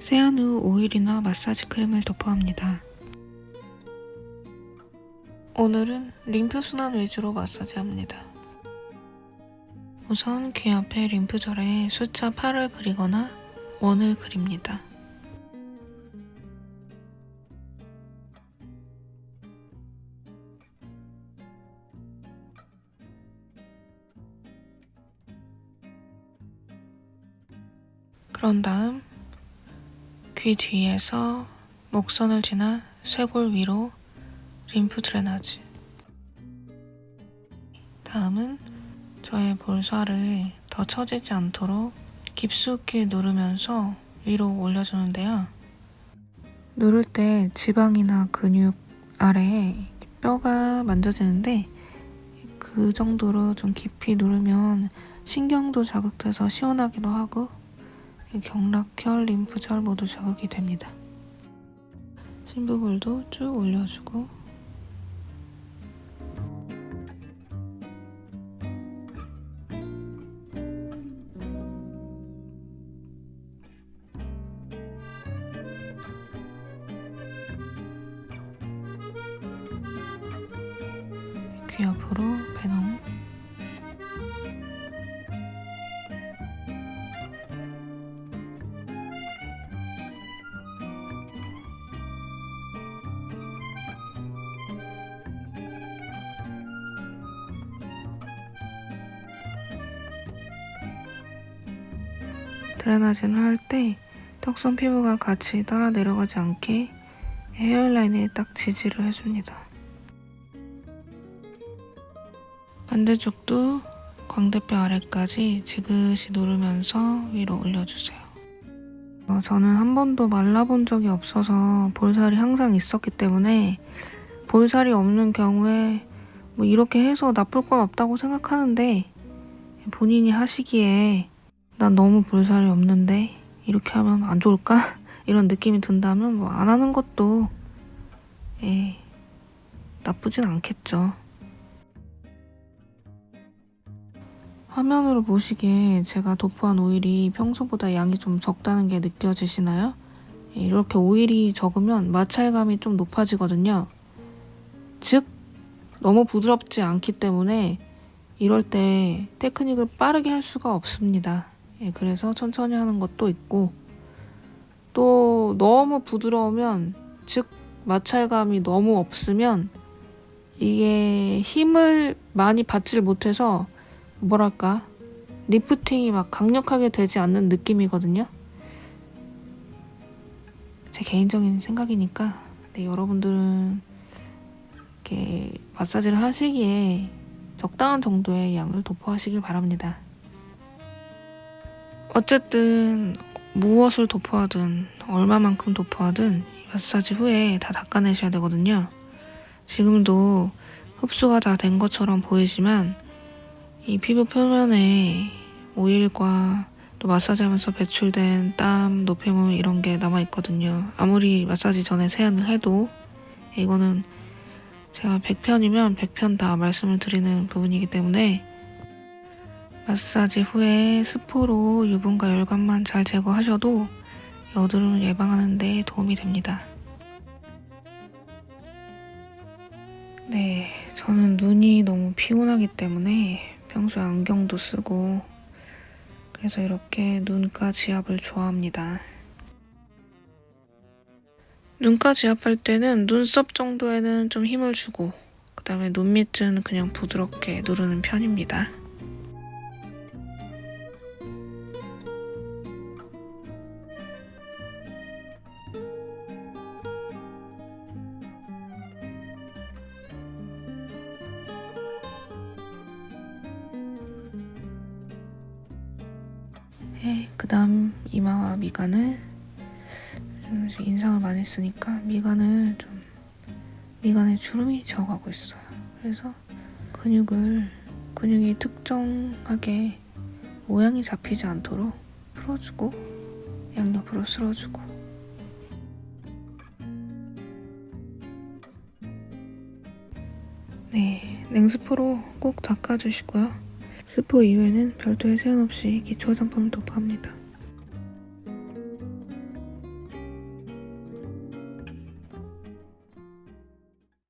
세안 후 오일이나 마사지 크림을 도포합니다. 오늘은 림프 순환 위주로 마사지합니다. 우선 귀 앞에 림프절에 숫자 8을 그리거나 원을 그립니다. 그런 다음 귀 뒤에서 목선을 지나 쇄골 위로 림프 드레나지. 다음은 저의 볼살을 더 처지지 않도록 깊숙이 누르면서 위로 올려주는데요. 누를 때 지방이나 근육 아래에 뼈가 만져지는데 그 정도로 좀 깊이 누르면 신경도 자극돼서 시원하기도 하고 경락혈, 림프절 모두 자극이 됩니다. 심부볼도 쭉 올려주고 귀 옆으로 배농 드레나진을 할 때 턱선 피부가 같이 따라 내려가지 않게 헤어라인에 딱 지지를 해줍니다. 반대쪽도 광대뼈 아래까지 지그시 누르면서 위로 올려주세요. 어, 저는 한 번도 말라본 적이 없어서 볼살이 항상 있었기 때문에 볼살이 없는 경우에 뭐 이렇게 해서 나쁠 건 없다고 생각하는데 본인이 하시기에 난 너무 볼살이 없는데 이렇게 하면 안 좋을까? 이런 느낌이 든다면 뭐 안 하는 것도 예, 나쁘진 않겠죠. 화면으로 보시기에 제가 도포한 오일이 평소보다 양이 좀 적다는 게 느껴지시나요? 예, 이렇게 오일이 적으면 마찰감이 좀 높아지거든요. 즉, 너무 부드럽지 않기 때문에 이럴 때 테크닉을 빠르게 할 수가 없습니다. 예, 그래서 천천히 하는 것도 있고, 또 너무 부드러우면, 즉, 마찰감이 너무 없으면, 이게 힘을 많이 받질 못해서, 뭐랄까, 리프팅이 막 강력하게 되지 않는 느낌이거든요. 제 개인적인 생각이니까, 네, 여러분들은 이렇게 마사지를 하시기에 적당한 정도의 양을 도포하시길 바랍니다. 어쨌든 무엇을 도포하든 얼마만큼 도포하든 마사지 후에 다 닦아내셔야 되거든요. 지금도 흡수가 다 된 것처럼 보이지만 이 피부 표면에 오일과 또 마사지하면서 배출된 땀, 노폐물 이런 게 남아 있거든요. 아무리 마사지 전에 세안을 해도 이거는 제가 100편이면 100편 다 말씀을 드리는 부분이기 때문에 마사지 후에 스프로 유분과 열감만 잘 제거하셔도 여드름을 예방하는 데 도움이 됩니다. 네, 저는 눈이 너무 피곤하기 때문에 평소에 안경도 쓰고 그래서 이렇게 눈가 지압을 좋아합니다. 눈가 지압할 때는 눈썹 정도에는 좀 힘을 주고 그 다음에 눈 밑은 그냥 부드럽게 누르는 편입니다. 네, 그 다음 이마와 미간을 좀 인상을 많이 쓰니까 미간을 좀 미간에 주름이 져가고 있어요. 그래서 근육을 근육이 특정하게 모양이 잡히지 않도록 풀어주고 양옆으로 쓸어주고 네 냉스프로 꼭 닦아주시고요. 스프 이후에는 별도의 세안 없이 기초 화장품을 도포합니다.